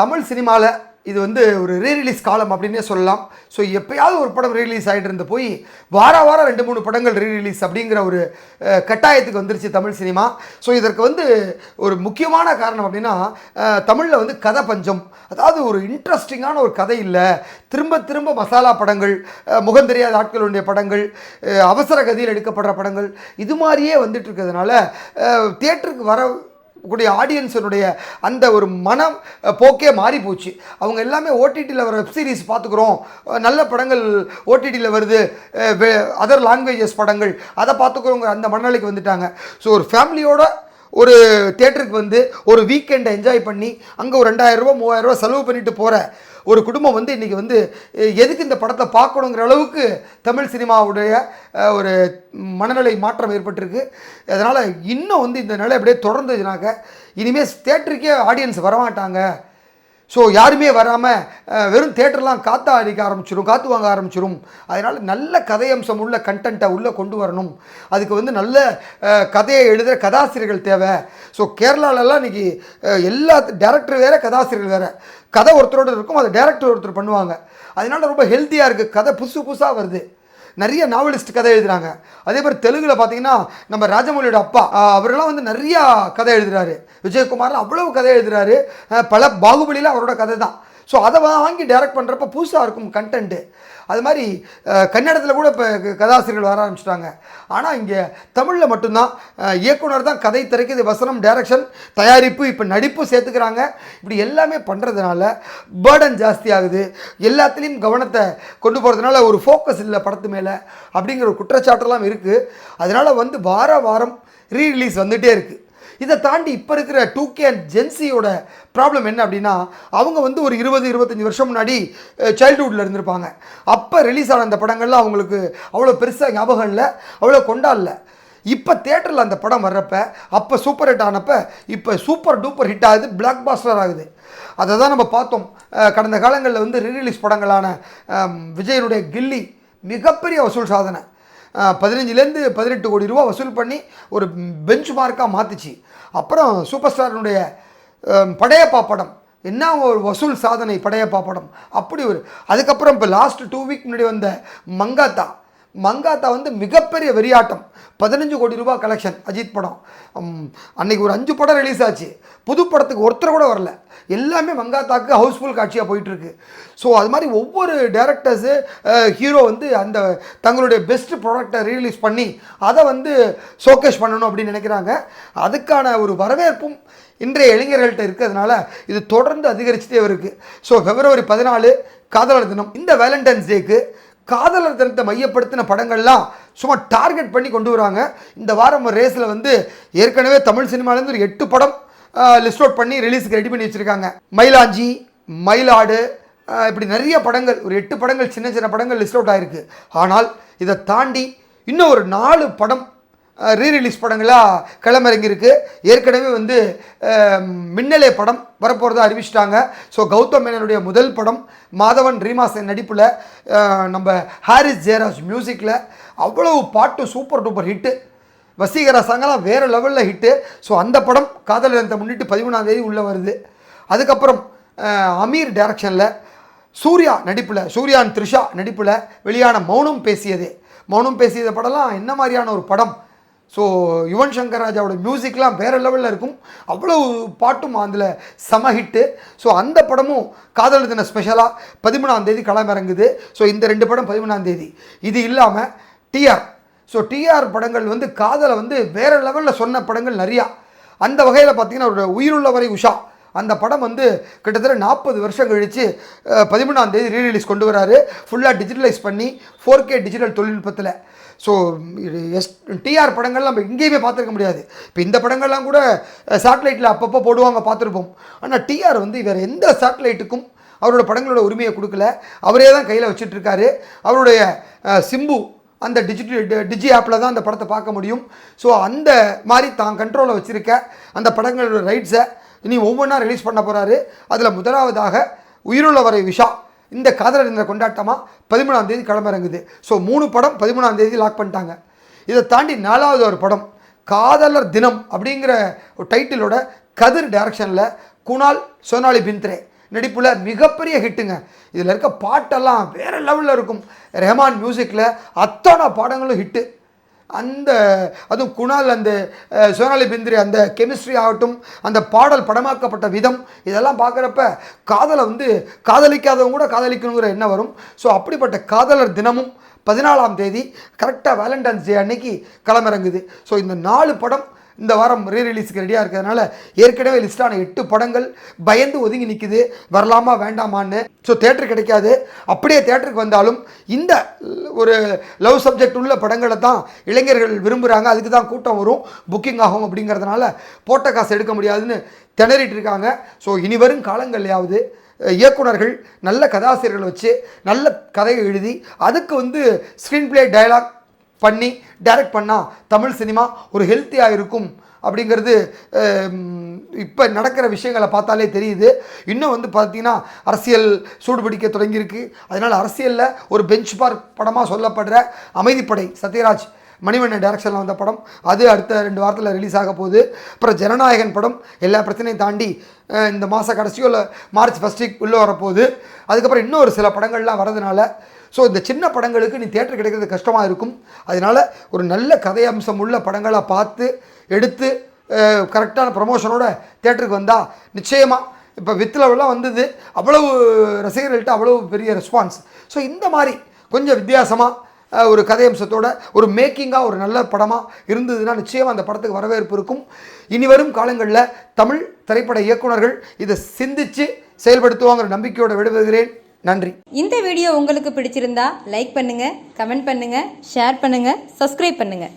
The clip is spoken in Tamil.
தமிழ் சினிமாவில் இது வந்து ஒரு ரீரிலீஸ் காலம் அப்படின்னே சொல்லலாம். ஸோ எப்பயாவது ஒரு படம் ரீரிலீஸ் ஆகிட்டு இருந்து போய் வார வாரம் ரெண்டு மூணு படங்கள் ரீரிலீஸ் அப்படிங்கிற ஒரு கட்டாயத்துக்கு வந்துருச்சு தமிழ் சினிமா. ஸோ இதற்கு வந்து ஒரு முக்கியமான காரணம் அப்படின்னா தமிழில் வந்து கதை பஞ்சம். அதாவது ஒரு இன்ட்ரெஸ்டிங்கான ஒரு கதை இல்லை. திரும்ப திரும்ப மசாலா படங்கள் முகம் தெரியாத ஆட்களுடைய படங்கள் அவசர கதியில் எடுக்கப்படுற படங்கள் இது மாதிரியே வந்துட்டு இருக்கிறதுனால தியேட்டருக்கு வர கூடிய ஆடியன்ஸினுடைய அந்த ஒரு மனம் போக்கே மாறி போச்சு. அவங்க எல்லாமே ஓடிடியில் வர வெப் சீரிஸ் பார்த்துக்குறோம். நல்ல படங்கள் ஓடிடியில் வருது. அதர் லாங்குவேஜஸ் படங்கள். அதை பார்த்துக்குறோங்க அந்த மனநிலைக்கு வந்துட்டாங்க. ஸோ ஒரு ஃபேமிலியோட ஒரு தேட்டருக்கு வந்து ஒரு வீக்கெண்டை என்ஜாய் பண்ணி அங்கே ஒரு ரெண்டாயிரரூபா மூவாயிரரூபா செலவு பண்ணிட்டு போகிற ஒரு குடும்பம் வந்து இன்றைக்கி வந்து எதுக்கு இந்த படத்தை பார்க்கணுங்கிற அளவுக்கு தமிழ் சினிமாவுடைய ஒரு மனநிலை மாற்றம் ஏற்பட்டிருக்கு. அதனால் இன்னும் வந்து இந்த நிலை அப்படியே தொடர்ந்துச்சுனாக்க இனிமேல் தேட்டருக்கே ஆடியன்ஸ் வரமாட்டாங்க. ஸோ யாருமே வராமல் வெறும் தேட்டர்லாம் காத்தா அடிக்க ஆரம்பிச்சிடும் காற்று வாங்க ஆரம்பிச்சிடும் அதனால் நல்ல கதையம்சம் உள்ள கண்டென்ட்டை உள்ளே கொண்டு வரணும். அதுக்கு வந்து நல்ல கதையை எழுதுகிற கதாசிரியர்கள் தேவை. ஸோ கேரளாலெல்லாம் இன்றைக்கி எல்லா டேரக்டர் வேறு கதாசிரியர்கள் வேறு. கதை ஒருத்தரோட இருக்கும் அதை டேரக்டர் ஒருத்தர் பண்ணுவாங்க. அதனால் ரொம்ப ஹெல்த்தியாக இருக்குது கதை புதுசு புதுசாக வருது. நிறைய நாவலிஸ்ட் கதை எழுதுகிறாங்க அதே மாதிரி தெலுங்கில் பார்த்தீங்கன்னா நம்ம ராஜமௌலியோட அப்பா அவரெல்லாம் வந்து நிறையா கதை எழுதுகிறாரு விஜயகுமார் அவ்வளவு கதை எழுதுறாரு. பல பாகுபலியில் அவரோட கதை தான் ஸோ அதை வாங்கி டைரக்ட் பண்ணுறப்ப புதுசாக இருக்கும் கண்டென்ட்டு அது மாதிரி கன்னடத்தில் கூட இப்போ கதாசிரியர்கள் வர ஆரம்பிச்சிட்டாங்க. ஆனால் இங்கே தமிழில் மட்டும்தான். இயக்குனர் தான் கதை திரைக்குது வசனம் டைரக்ஷன் தயாரிப்பு இப்போ நடிப்பு சேர்த்துக்கிறாங்க. இப்படி எல்லாமே பண்ணுறதுனால பேர்டன் ஜாஸ்தி ஆகுது. எல்லாத்துலேயும் கவனத்தை கொண்டு போகிறதுனால ஒரு ஃபோக்கஸ் இல்லை படத்து மேலே அப்படிங்கிற ஒரு குற்றச்சாட்டெல்லாம் இருக்குது அதனால் வந்து வார வாரம் ரீ-ரிலீஸ் வந்துகிட்டே இருக்குது இதை தாண்டி இப்போ இருக்கிற டூ கே அண்ட் ஜென்சியோட ப்ராப்ளம் என்ன அப்படின்னா அவங்க வந்து ஒரு இருபது இருபத்தஞ்சி வருஷம் முன்னாடி சைல்டுஹுட்டில் இருந்திருப்பாங்க. அப்போ ரிலீஸ் ஆன அந்த படங்கள்லாம் அவங்களுக்கு அவ்வளோ பெருசாக ஞாபகம் இல்லை அவ்வளோ கொண்டாடல. இப்போ தேட்டரில் அந்த படம் வர்றப்ப அப்போ சூப்பர் ஹிட் ஆனப்ப இப்போ சூப்பர் டூப்பர் ஹிட் ஆகுது பிளாக் பாஸ்டர் ஆகுது. அதை தான் நம்ம பார்த்தோம். கடந்த காலங்களில் வந்து ரீரிலீஸ் படங்களான விஜயனுடைய கில்லி மிகப்பெரிய வசூல் சாதனை. பதினஞ்சுலேருந்து பதினெட்டு கோடி ரூபா வசூல் பண்ணி ஒரு பெஞ்ச் மார்க்காக மாற்றுச்சு அப்புறம் சூப்பர் ஸ்டாரினுடைய படையப்பா படம். என்ன ஒரு வசூல் சாதனை படையப்பா படம்? அப்படி ஒரு அதுக்கப்புறம் இப்போ லாஸ்ட் டூ வீக் முன்னாடி வந்த மங்காத்தா. மங்காத்தா வந்து மிகப்பெரிய வெறியாட்டம். பதினஞ்சு கோடி ரூபாய் கலெக்ஷன் அஜித் படம். அன்னைக்கு ஒரு அஞ்சு படம் ரிலீஸ் ஆச்சு. புது படத்துக்கு ஒருத்தர் கூட வரல. எல்லாமே மங்காத்தாக்கு ஹவுஸ்ஃபுல் காட்சியாக போயிட்டுருக்கு. ஸோ அது மாதிரி ஒவ்வொரு டேரக்டர்ஸு ஹீரோ வந்து அந்த தங்களுடைய பெஸ்ட் ப்ராடக்டை ரீலீஸ் பண்ணி அதை வந்து ஷோகேஸ் பண்ணணும் அப்படின்னு நினைக்கிறாங்க. அதுக்கான ஒரு வரவேற்பும் இன்றைய இளைஞர்கள்ட்ட இருக்கிறதுனால இது தொடர்ந்து அதிகரிச்சுட்டே இருக்குது ஸோ பிப்ரவரி பதினாலு காதலர் தினம். இந்த வேலண்டைன்ஸ் டேக்கு காதலர் தினத்தை மையப்படுத்தின படங்கள்லாம் சும்மா டார்கெட் பண்ணி கொண்டு வராங்க. இந்த வாரம் ரேஸில் வந்து ஏற்கனவே தமிழ் சினிமாலேருந்து ஒரு எட்டு படம் லிஸ்ட் அவுட் பண்ணி ரிலீஸுக்கு ரெடி பண்ணி வச்சுருக்காங்க. மயிலாஞ்சி மயிலாடு இப்படி நிறைய படங்கள் ஒரு எட்டு படங்கள் சின்ன சின்ன படங்கள் லிஸ்ட் அவுட் ஆயிருக்கு. ஆனால் இதை தாண்டி இன்னும் ஒரு நாலு படம் ரீ ரிலீஸ் படங்களாக களமிறங்கியிருக்கு. ஏற்கனவே வந்து மின்னலே படம் வரப்போகிறதா அறிவிச்சிட்டாங்க. ஸோ கௌதம் மேனனுடைய முதல் படம் மாதவன் ரீமாசன் நடிப்பில் நம்ம ஹாரிஸ் ஜெயராஜ் மியூசிக்கில் அவ்வளவு பாட்டு சூப்பர் டூப்பர் ஹிட்டு வசீகர சாங்கெல்லாம் வேறு லெவலில் ஹிட்டு ஸோ அந்த படம் காதல் தினத்தை முன்னிட்டு பதிமூணாந்தேதி உள்ளே வருது. அதுக்கப்புறம் அமீர் டைரக்ஷனில் சூர்யா நடிப்பில் சூர்யான் த்ரிஷா நடிப்பில் வெளியான மௌனம் பேசியதே. மௌனம் பேசியது படம்லாம் என்ன மாதிரியான ஒரு படம்? ஸோ யுவன் சங்கர் ராஜாவோட மியூசிக்லாம் வேறு லெவலில் இருக்கும். அவ்வளோ பாட்டும் அதில் செம ஹிட்டு ஸோ அந்த படமும் காதல் தின ஸ்பெஷலாக பதிமூணாந்தேதி களமிறங்குது. ஸோ இந்த ரெண்டு படம் பதிமூணாந்தேதி இது இல்லாமல் டிஆர் ஸோ டிஆர் படங்கள் வந்து காதலை வந்து வேறு லெவலில் சொன்ன படங்கள் நிறையா. அந்த வகையில் பார்த்தீங்கன்னா அவரோட உயிருள்ளவரை உஷா. அந்த படம் வந்து கிட்டத்தட்ட நாற்பது வருஷம் கழித்து பதிமூணாம் தேதி ரீரிலீஸ் கொண்டு வராரு. ஃபுல்லாக டிஜிட்டலைஸ் பண்ணி ஃபோர் கே டிஜிட்டல் தொழில்நுட்பத்தில். ஸோ எஸ் டிஆர் படங்கள் நம்ம எங்கேயுமே பார்த்துருக்க முடியாது. இப்போ இந்த படங்கள்லாம் கூட சேட்டலைட்டில் அப்பப்போ போடுவாங்க பார்த்துருப்போம். ஆனால் டிஆர் வந்து வேறு எந்த சேட்டலைட்டுக்கும் அவரோட படங்களோட உரிமையை கொடுக்கல. அவரே தான் கையில் வச்சுட்ருக்காரு அவருடைய சிம்பு அந்த டிஜிட்டல் டிஜி ஆப்பில் தான் அந்த படத்தை பார்க்க முடியும். ஸோ அந்த மாதிரி தான் கண்ட்ரோலில் வச்சுருக்க அந்த படங்களோட ரைட்ஸை இனி ஒவ்வொன்றா ரிலீஸ் பண்ண போகிறாரு அதில் முதலாவதாக உயிருள்ளவரை விஷா. இந்த காதலர் இந்த கொண்டாட்டமாக பதிமூணாம் தேதி களமிறங்குது. ஸோ மூணு படம் பதிமூணாம் தேதி லாக் பண்ணிட்டாங்க. இதை தாண்டி நாலாவது ஒரு படம் காதலர் தினம் அப்படிங்கிற ஒரு டைட்டிலோட கதிர் டைரக்ஷனில் குணால் சோனாலி பிந்த்ரே. நடிப்பில் மிகப்பெரிய ஹிட்டுங்க இதில் இருக்க பாட்டெல்லாம் வேறு லெவலில் இருக்கும். ரெஹமான் மியூசிக்கில் அத்தனை பாடங்களும் ஹிட்டு அந்த அதுவும் குணால் அந்த சோனாலி பிந்திரி அந்த கெமிஸ்ட்ரி ஆகட்டும் அந்த பாடல் படமாக்கப்பட்ட விதம் இதெல்லாம் பார்க்குறப்ப காதலை வந்து காதலிக்காதவங்க கூட காதலிக்கணுங்கிற எண்ணம் வரும். ஸோ அப்படிப்பட்ட காதலர் தினமும் பதினாலாம் தேதி கரெக்டாக வேலண்டைன்ஸ் டே அன்னைக்கு களமிறங்குது. ஸோ இந்த நாலு படம் இந்த வாரம் ரீ ரிலீஸுக்கு ரெடியாக இருக்கிறதுனால ஏற்கனவே லிஸ்டான எட்டு படங்கள் பயந்து ஒதுங்கி நிற்கிது வரலாமா வேண்டாமான்னு. ஸோ தேட்டர் கிடைக்காது. அப்படியே தேட்டருக்கு வந்தாலும் இந்த ஒரு லவ் சப்ஜெக்ட் உள்ள படங்களை தான் இளைஞர்கள் விரும்புகிறாங்க அதுக்கு தான் கூட்டம் வரும். புக்கிங் ஆகும் அப்படிங்கிறதுனால போட்ட காசு எடுக்க முடியாதுன்னு திணறிட்டு இருக்காங்க. ஸோ இனி வரும் காலங்கள்லையாவது இயக்குனர்கள் நல்ல கதாசிரியர்களை வச்சு நல்ல கதையை எழுதி அதுக்கு வந்து ஸ்க்ரீன் பிளே டயலாக் பண்ணி டைரக்ட் பண்ணால் தமிழ் சினிமா ஒரு ஹெல்த்தியாக இருக்கும். அப்படிங்கிறது இப்போ நடக்கிற விஷயங்களை பார்த்தாலே தெரியுது. இன்னும் வந்து பார்த்தீங்கன்னா அரசியல் சூடுபிடிக்க தொடங்கியிருக்கு. அதனால் அரசியலில் ஒரு பெஞ்ச் பார்க் படமாக சொல்லப்படுற அமைதிப்படை சத்யராஜ் மணிவண்ணன் டேரக்ஷனில் வந்த படம் அது அடுத்த ரெண்டு வாரத்தில் ரிலீஸ் ஆக போகுது. அப்புறம் ஜனநாயகன் படம் எல்லா பிரச்சனையும் தாண்டி இந்த மாத கடைசியோ இல்லை மார்ச் ஃபஸ்ட் வீக் உள்ளே வரப்போகுது. அதுக்கப்புறம் இன்னொரு சில படங்கள்லாம் வரதுனால ஸோ இந்த சின்ன படங்களுக்கு நீ தேட்டர் கிடைக்கிறது கஷ்டமாக இருக்கும். அதனால் ஒரு நல்ல கதை அம்சம் உள்ள படங்களை பார்த்து எடுத்து கரெக்டான ப்ரமோஷனோட தேட்டருக்கு வந்தால் நிச்சயமாக இப்போ வித்லவெல்லாம் வந்தது அவ்வளவு ரசிகர்கள்ட்ட அவ்வளவு பெரிய ரெஸ்பான்ஸ் ஸோ இந்த மாதிரி கொஞ்சம் வித்தியாசமாக ஒரு கதையம்சத்தோட ஒரு மேக்கிங்காக ஒரு நல்ல படமாக இருந்ததுன்னா நிச்சயமாக அந்த படத்துக்கு வரவேற்பு இருக்கும். இனி வரும் காலங்களில் தமிழ் திரைப்பட இயக்குனர்கள் இதை சிந்தித்து செயல்படுத்துவாங்கிற நம்பிக்கையோடு விடுபடுகிறேன் நன்றி. இந்த வீடியோ உங்களுக்கு பிடிச்சிருந்தா லைக் பண்ணுங்கள் கமெண்ட் பண்ணுங்கள் ஷேர் பண்ணுங்கள் சப்ஸ்கிரைப் பண்ணுங்கள்